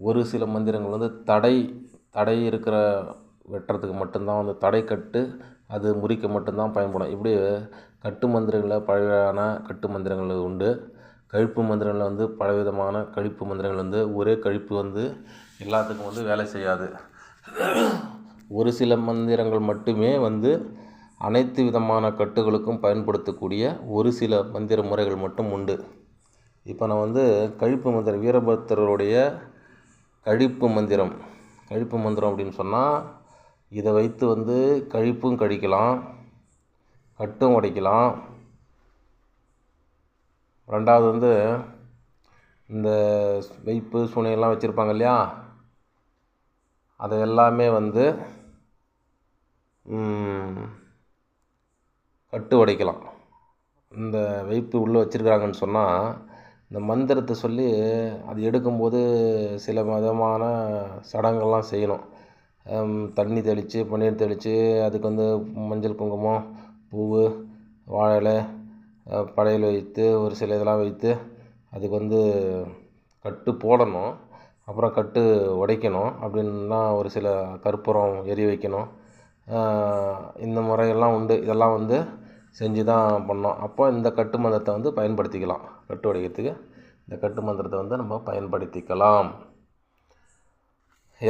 ஒரு சில மந்திரங்கள் வந்து தடை தடை இருக்கிற வெட்டுறதுக்கு மட்டும்தான் வந்து தடை கட்டு அது முறிக்க மட்டும்தான் பயன்படும். இப்படி கட்டு மந்திரங்களில் பலவகையான கட்டு மந்திரங்கள் உண்டு. கழிப்பு மந்திரங்களில் வந்து பலவிதமான கழிப்பு மந்திரங்கள் வந்து ஒரே கழிப்பு வந்து எல்லாத்துக்கும் வந்து வேலை செய்யாது. ஒரு சில மந்திரங்கள் மட்டுமே வந்து அனைத்து விதமான கட்டுகளுக்கும் பயன்படுத்தக்கூடிய ஒரு சில மந்திர முறைகள் மட்டும் உண்டு. இப்போ நான் வந்து கழிப்பு மந்திரம் வீரபத்திரருடைய கழிப்பு மந்திரம். கழிப்பு மந்திரம் அப்படின்னு சொன்னால் இதை வைத்து வந்து கழிப்பும் கழிக்கலாம் கட்டும் உடைக்கலாம். ரெண்டாவது வந்து இந்த வைப்பு சுனையெல்லாம் வச்சுருப்பாங்க இல்லையா? அதை எல்லாமே வந்து கட்டு உடைக்கலாம். இந்த வைப்பு உள்ளே வச்சுருக்காங்கன்னு சொன்னால் இந்த மந்திரத்தை சொல்லி அது எடுக்கும்போது சில விதமான சடங்கெல்லாம் செய்யணும். தண்ணி தெளித்து பன்னீர் தெளித்து அதுக்கு வந்து மஞ்சள் குங்குமம் பூ வாழை இலை படையல் வைத்து ஒரு சில இதெல்லாம் வைத்து அதுக்கு வந்து கட்டு போடணும். அப்புறம் கட்டு உடைக்கணும். அப்படின்னா ஒரு சில கற்பூரம் எரிய வைக்கணும். இந்த முறையெல்லாம் உண்டு. இதெல்லாம் வந்து செஞ்சு தான் பண்ணோம். அப்போ இந்த கட்டு மந்திரத்தை வந்து பயன்படுத்திக்கலாம். கட்டு உடைக்கிறதுக்கு இந்த கட்டு மந்திரத்தை வந்து நம்ம பயன்படுத்திக்கலாம்.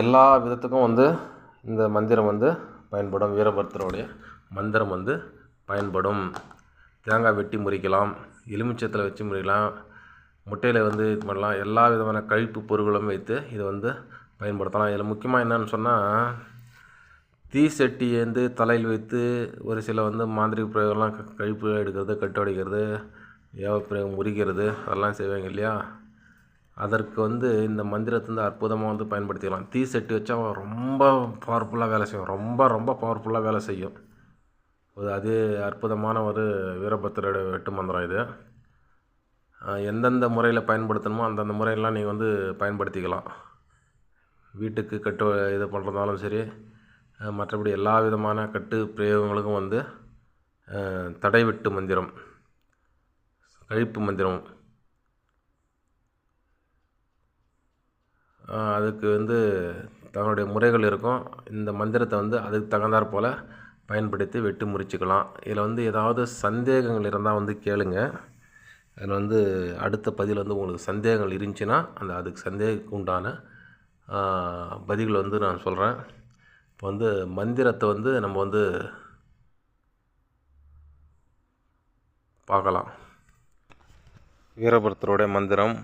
எல்லா விதத்துக்கும் வந்து இந்த மந்திரம் வந்து பயன்படும். வீரபத்திரோடைய மந்திரம் வந்து பயன்படும். தேங்காய் வெட்டி முறிக்கலாம் எலுமிச்சத்தில் வச்சு முறிக்கலாம் முட்டையில் வந்து இது பண்ணலாம். எல்லா விதமான கழிப்பு பொருட்களும் வைத்து இதை வந்து பயன்படுத்தலாம். இதில் முக்கியமாக என்னென்னு சொன்னால் தீ சட்டி வந்து தலையில் வைத்து ஒரு சில வந்து மாந்திரிக பிரயோகம்லாம் கழிப்பு எடுக்கிறது கட்டு உடைக்கிறது பிரயோகம் முறிக்கிறது அதெல்லாம் செய்வாங்க இல்லையா? அதற்கு வந்து இந்த மந்திரத்தை வந்து அற்புதமாக வந்து பயன்படுத்திக்கலாம். தீ சட்டி வச்சா ரொம்ப பவர்ஃபுல்லாக வேலை செய்யும். ரொம்ப ரொம்ப பவர்ஃபுல்லாக வேலை செய்யும். அது அற்புதமான ஒரு வீரபத்திரோட வெட்டு மந்திரம் இது. எந்தெந்த முறையில் பயன்படுத்தணுமோ அந்தந்த முறையெல்லாம் நீங்கள் வந்து பயன்படுத்திக்கலாம். வீட்டுக்கு கட்டு இது பண்ணுறதாலும் சரி மற்றபடி எல்லா விதமான கட்டு பிரயோகங்களுக்கும் வந்து தடைவெட்டு மந்திரம் கழிப்பு மந்திரம். அதுக்கு வந்து தன்னுடைய முறைகள் இருக்கும். இந்த மந்திரத்தை வந்து அதுக்கு தகுந்தாற் போல் பயன்படுத்தி வெட்டு முறிச்சுக்கலாம். இதில் வந்து ஏதாவது சந்தேகங்கள் இருந்தால் வந்து கேளுங்க. அதில் வந்து அடுத்த பதில் வந்து உங்களுக்கு சந்தேகங்கள் இருந்துச்சுன்னா அந்த அதுக்கு சந்தேகத்துக்கு உண்டான பதில்களை வந்து நான் சொல்கிறேன். இப்போ வந்து மந்திரத்தை வந்து நம்ம வந்து பார்க்கலாம். வீரபுரத்தருடைய மந்திரம்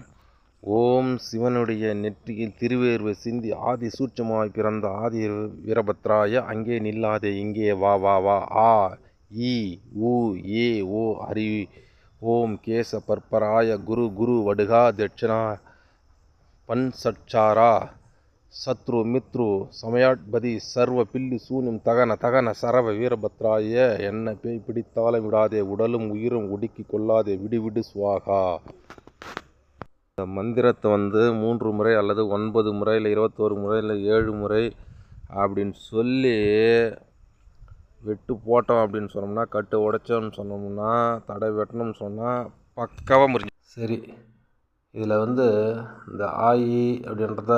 ஓம் சிவனுடைய நெற்றியில் திருவேர்வை சிந்தி ஆதி சூட்சமாய் பிறந்த ஆதி வீரபத்ராய அங்கே நில்லாதே இங்கே வா வா வா ஆ இ உ ஏ ஓ ஹரி ஓம் கேச பற்பராய குரு குரு வடுகா தட்சிணா பன்சட்சாரா சத்ரு மித்ரு சமயாட்பதி சர்வ பில்லி சூன்யம் தகன தகன சரவ வீரபத்ராய என்ன பேய் பிடித்தாலும் விடாதே உடலும் உயிரும் ஒடுக்கி கொள்ளாதே விடுவிடு சுவாகா. இந்த மந்திரத்தை வந்து மூன்று முறை அல்லது ஒன்பது முறை இல்லை இருபத்தோரு முறை இல்லை ஏழு முறை அப்படின்னு சொல்லி வெட்டு போட்டோம் அப்படின்னு சொன்னோம்னா கட்டு உடைச்சோம்னு சொன்னோம்னா தடை வெட்டணும்னு சொன்னால் பக்காவாக முறிஞ்சு சரி. இதில் வந்து இந்த ஆயி அப்படின்றத